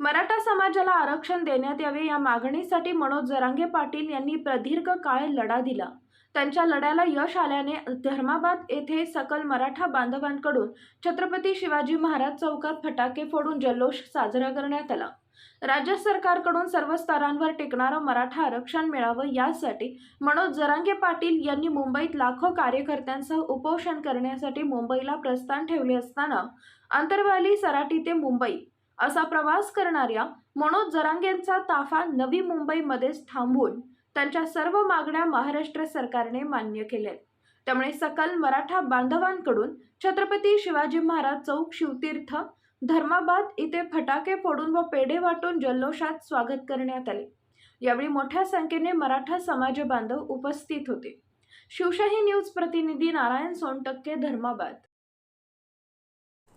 मराठा समाजाला आरक्षण देण्यात यावे या मागणीसाठी मनोज जरांगे पाटील यांनी प्रदीर्घ काळ लढा दिला. त्यांच्या लढ्याला यश आल्याने धर्माबाद येथे सकल मराठा बांधवांकडून छत्रपती शिवाजी महाराज चौकात फटाके फोडून जल्लोष साजरा करण्यात आला. राज्य सरकारकडून सर्व स्तरांवर टिकणारं मराठा आरक्षण मिळावं यासाठी मनोज जरांगे पाटील यांनी मुंबईत लाखो कार्यकर्त्यांसह उपोषण करण्यासाठी मुंबईला प्रस्थान ठेवले असताना अंतरवाली सराटी ते मुंबई असा प्रवास करणाऱ्या मनोज जरांगेंचा ताफा नवी मुंबईमध्येच थांबून त्यांच्या सर्व मागण्या महाराष्ट्र सरकारने मान्य केल्या त्यामुळे सकल मराठा बांधवांकडून छत्रपती शिवाजी महाराज चौक शिवतीर्थ धर्माबाद इथे फटाके फोडून व पेढे वाटून जल्लोषात स्वागत करण्यात आले. यावेळी मोठ्या संख्येने मराठा समाज बांधव उपस्थित होते. शिवशाही न्यूज प्रतिनिधी नारायण सोनटक्के धर्माबाद.